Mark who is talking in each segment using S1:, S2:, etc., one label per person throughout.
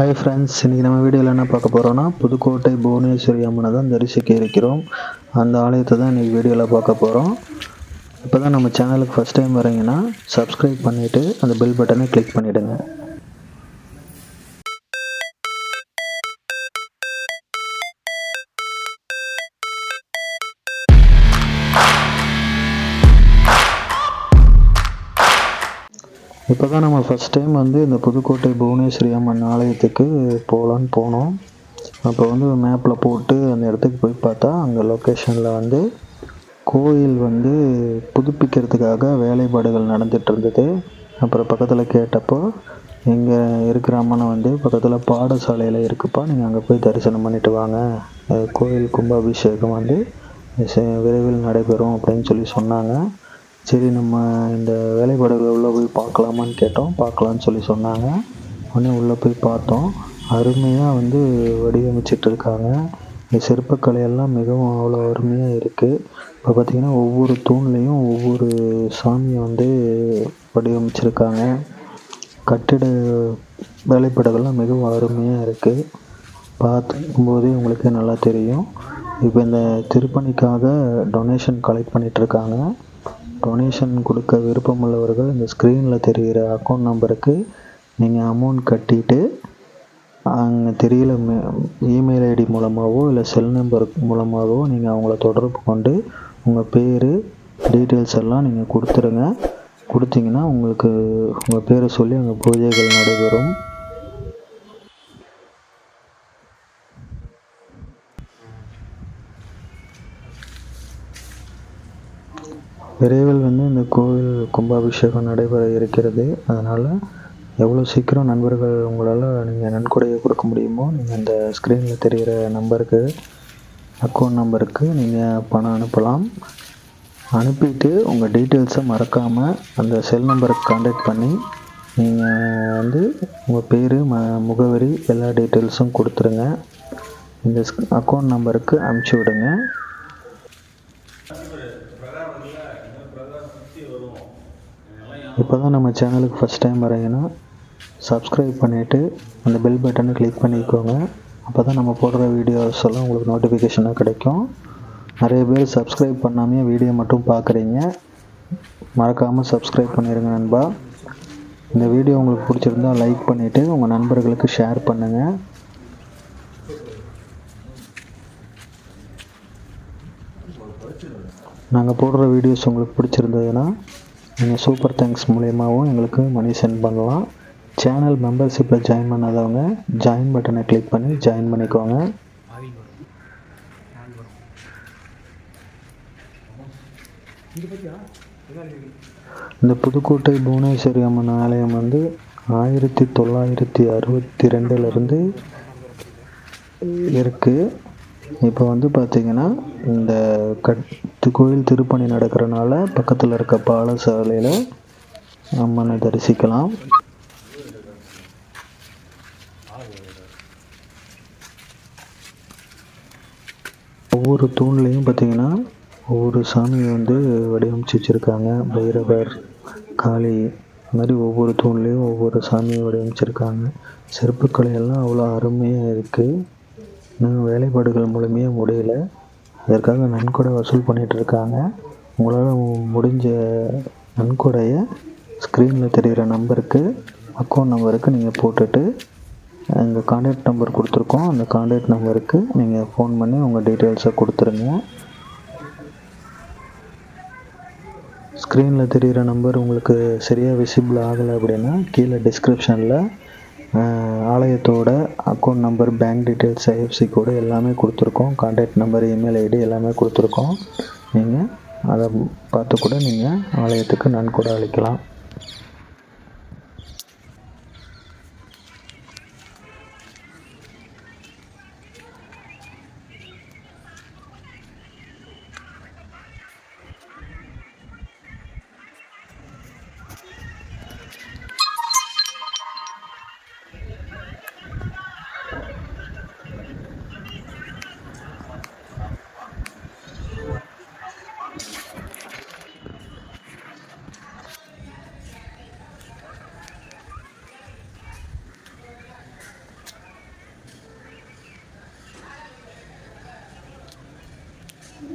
S1: Hi friends இன்றைக்கி நம்ம வீடியோவில் என்ன பார்க்க போகிறோன்னா புதுக்கோட்டை புவனேஸ்வரி அம்மனை தான் தரிசிக்க இருக்கிறோம். அந்த ஆலயத்தை தான் இன்றைக்கி வீடியோவில் பார்க்க போகிறோம் இப்போ தான் நம்ம சேனலுக்கு ஃபஸ்ட் டைம் வரீங்கன்னா சப்ஸ்கிரைப் பண்ணிவிட்டு அந்த பெல் பட்டனை கிளிக் பண்ணிவிடுங்க இப்போ தான் நம்ம ஃபஸ்ட் டைம் வந்து இந்த புதுக்கோட்டை புவனேஸ்வரி அம்மன் ஆலயத்துக்கு போகலான்னு போனோம். அப்போ வந்து மேப்பில் போட்டு அந்த இடத்துக்கு போய் பார்த்தா அங்கே லொக்கேஷனில் வந்து கோயில் வந்து புதுப்பிக்கிறதுக்காக வேலைப்பாடுகள் நடந்துட்டு இருந்தது. அப்புறம் பக்கத்தில் கேட்டப்போ இங்கே இருக்கிற அம்மனை வந்து பக்கத்தில் பாடசாலையில் இருக்குப்பா. நீங்கள் அங்கே போய் தரிசனம் பண்ணிட்டு வாங்க. கோயில் கும்பாபிஷேகம் வந்து விரைவில் நடைபெறும் அப்படின்னு சொல்லி சொன்னாங்க. சரி நம்ம இந்த வேலைப்பாடுகளை உள்ளே போய் பார்க்கலாமான்னு கேட்டோம். பார்க்கலான்னு சொல்லி சொன்னாங்க. உடனே உள்ளே போய் பார்த்தோம். அருமையாக வந்து வடிவமைச்சிட்டு இருக்காங்க. இந்த சிற்பக்கலையெல்லாம் மிகவும் அவ்வளோ அருமையாக இருக்குது இப்போ பார்த்திங்கன்னா ஒவ்வொரு தூண்லேயும் ஒவ்வொரு சாமியை வந்து வடிவமைச்சிருக்காங்க. கட்டிட வேலைப்பாடுகள்லாம் மிகவும் அருமையாக இருக்குது பார்க்கும்போதே உங்களுக்கு நல்லா தெரியும். இப்போ இந்த திருப்பணிக்காக டொனேஷன் கலெக்ட் பண்ணிகிட்ருக்காங்க டொனேஷன் கொடுக்க விருப்பமுள்ளவர்கள் இந்த ஸ்க்ரீனில் தெரிகிற அக்கௌண்ட் நம்பருக்கு நீங்கள் அமௌண்ட் கட்டிட்டு அங்கே தெரியல இமெயில் ஐடி மூலமாகவோ இல்லை செல் நம்பர் மூலமாகவோ நீங்கள் அவங்கள தொடர்பு கொண்டு உங்கள் பேர் டீட்டெயில்ஸ் எல்லாம் நீங்கள் கொடுத்துருங்க. கொடுத்தீங்கன்னா உங்களுக்கு உங்கள் பேரை சொல்லி அங்கே பூஜைகள் நடைபெறும். விரைவில் வந்து இந்த கோவில் கும்பாபிஷேகம் நடைபெற இருக்கிறது. அதனால் எவ்வளோ சீக்கிரம் நண்பர்கள் உங்களால் நீங்கள் நன்கொடையை கொடுக்க முடியுமோ நீங்கள் அந்த ஸ்க்ரீனில் தெரிகிற நம்பருக்கு அக்கௌண்ட் நம்பருக்கு நீங்கள் பணம் அனுப்பலாம். அனுப்பிட்டு உங்கள் டீட்டெயில்ஸை மறக்காமல் அந்த செல் நம்பருக்கு காண்டாக்ட் பண்ணி நீங்கள் வந்து உங்கள் பேர் ம முகவரி எல்லா டீட்டெயில்ஸும் கொடுத்துருங்க. இந்த அக்கௌண்ட் நம்பருக்கு அனுப்பிச்சி விடுங்க. இப்போ தான் நம்ம சேனலுக்கு ஃபஸ்ட் டைம் வரீங்கன்னா சப்ஸ்கிரைப் பண்ணிவிட்டு அந்த பெல் பட்டனை கிளிக் பண்ணிக்கோங்க. அப்போ தான் நம்ம போடுற வீடியோஸ் எல்லாம் உங்களுக்கு நோட்டிஃபிகேஷனாக கிடைக்கும். நிறைய பேர் சப்ஸ்கிரைப் பண்ணாமே வீடியோ மட்டும் பார்க்குறீங்க மறக்காமல் சப்ஸ்கிரைப் பண்ணிடுங்க நண்பா. இந்த வீடியோ உங்களுக்கு பிடிச்சிருந்தா லைக் பண்ணிவிட்டு உங்கள் நண்பர்களுக்கு ஷேர் பண்ணுங்கள் நாங்கள் போடுற வீடியோஸ் உங்களுக்கு பிடிச்சிருந்ததுன்னா நீங்கள் சூப்பர் தேங்க்ஸ் மூலியமாகவும் எங்களுக்கு மணி சென்ட் பண்ணலாம். சேனல் மெம்பர்ஷிப்பில் ஜாயின் பண்ணாதவங்க ஜாயின் பட்டனை கிளிக் பண்ணி ஜாயின் பண்ணிக்கோங்க. இந்த புதுக்கோட்டை புவனேஸ்வரி அம்மன் ஆலயம் வந்து ஆயிரத்தி தொள்ளாயிரத்தி அறுபத்தி ரெண்டுலேருந்து இருக்குது இப்போ வந்து பார்த்திங்கன்னா இந்த கட் கோயில் திருப்பணி நடக்கிறனால பக்கத்தில் இருக்க பாலசாலையில் அம்மனை தரிசிக்கலாம். ஒவ்வொரு தூண்லேயும் பார்த்தீங்கன்னா ஒவ்வொரு சாமியை வந்து வடிவமைச்சு வச்சுருக்காங்க. பைரவர் காளி இது மாதிரி ஒவ்வொரு தூண்லேயும் ஒவ்வொரு சாமியை வடிவமைச்சிருக்காங்க. சிற்பக்கலை எல்லாம் அவ்வளோ அருமையாக இருக்குது இன்னும் வேலைப்பாடுகள் மூலமே முடியல. அதற்காக நன்கொடை வசூல் பண்ணிகிட்டு இருக்காங்க உங்களால் முடிஞ்ச நன்கொடையை ஸ்க்ரீனில் தெரிகிற நம்பருக்கு அக்கௌண்ட் நம்பருக்கு நீங்கள் போட்டுட்டு எங்கள் காண்டாக்ட் நம்பர் கொடுத்துருக்கோம். அந்த காண்டாக்ட் நம்பருக்கு நீங்கள் ஃபோன் பண்ணி உங்கள் டீட்டெயில்ஸை கொடுத்துருங்க. ஸ்க்ரீனில் தெரிகிற நம்பர் உங்களுக்கு சரியாக விசிபிள் ஆகலை அப்படின்னா கீழே டிஸ்கிரிப்ஷனில் ஆலயத்தோட account number bank details IFSC code எல்லாமே கொடுத்துருக்கோம். காண்டாக்ட் நம்பர் இமெயில் ஐடி எல்லாமே கொடுத்துருக்கோம். நீங்கள் அதை பார்த்து கூட நீங்கள் ஆலயத்துக்கு நன்கொடை அளிக்கலாம்.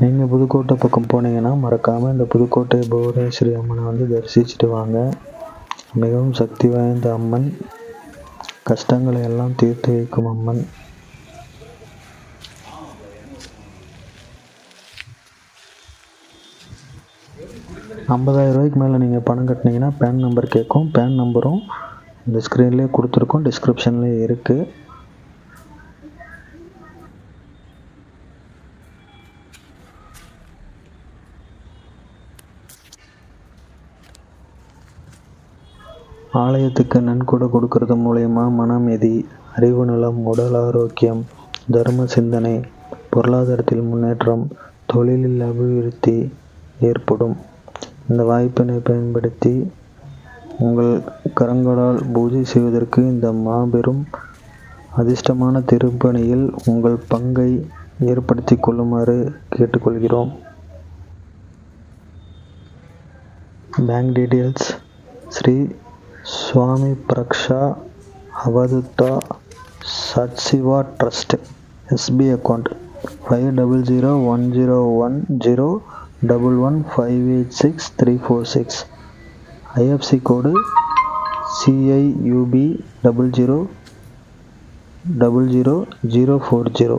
S1: நீங்கள் புதுக்கோட்டை பக்கம் போனீங்கன்னா மறக்காமல் இந்த புதுக்கோட்டை புவனேஸ்வரி அம்மனை வந்து தரிசிச்சுட்டு வாங்க. மிகவும் சக்தி வாய்ந்த அம்மன். கஷ்டங்களை எல்லாம் தீர்த்து வைக்கும் அம்மன். ஐம்பதாயிரம் ரூபாய்க்கு மேலே நீங்கள் பணம் கட்டினீங்கன்னா பேன் நம்பர் கேட்கும். பேன் நம்பரும் இந்த ஸ்க்ரீன்லேயே கொடுத்துருக்கோம். டிஸ்கிரிப்ஷன்லேயே இருக்குது ஆலயத்துக்கு நன்கொடை கொடுக்கறது மூலயமா மனமெதி அறிவு நலம் உடல் ஆரோக்கியம் தர்ம சிந்தனை பொருளாதாரத்தில் முன்னேற்றம் தொழிலில் அபிவிருத்தி ஏற்படும். இந்த வாய்ப்பினை பயன்படுத்தி உங்கள் கரங்களால் பூஜை செய்வதற்கு இந்த மாபெரும் அதிர்ஷ்டமான திருப்பணியில் உங்கள் பங்கை ஏற்படுத்திக் கொள்ளுமாறு கேட்டுக்கொள்கிறோம். Bank details Sri Swami ప్రక్షా Avadhuta Satshiva trust SB account five double zero one zero one zero double one five eight six three four six IFSC code CIUB double zero double zero zero four
S2: zero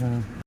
S2: 嗯。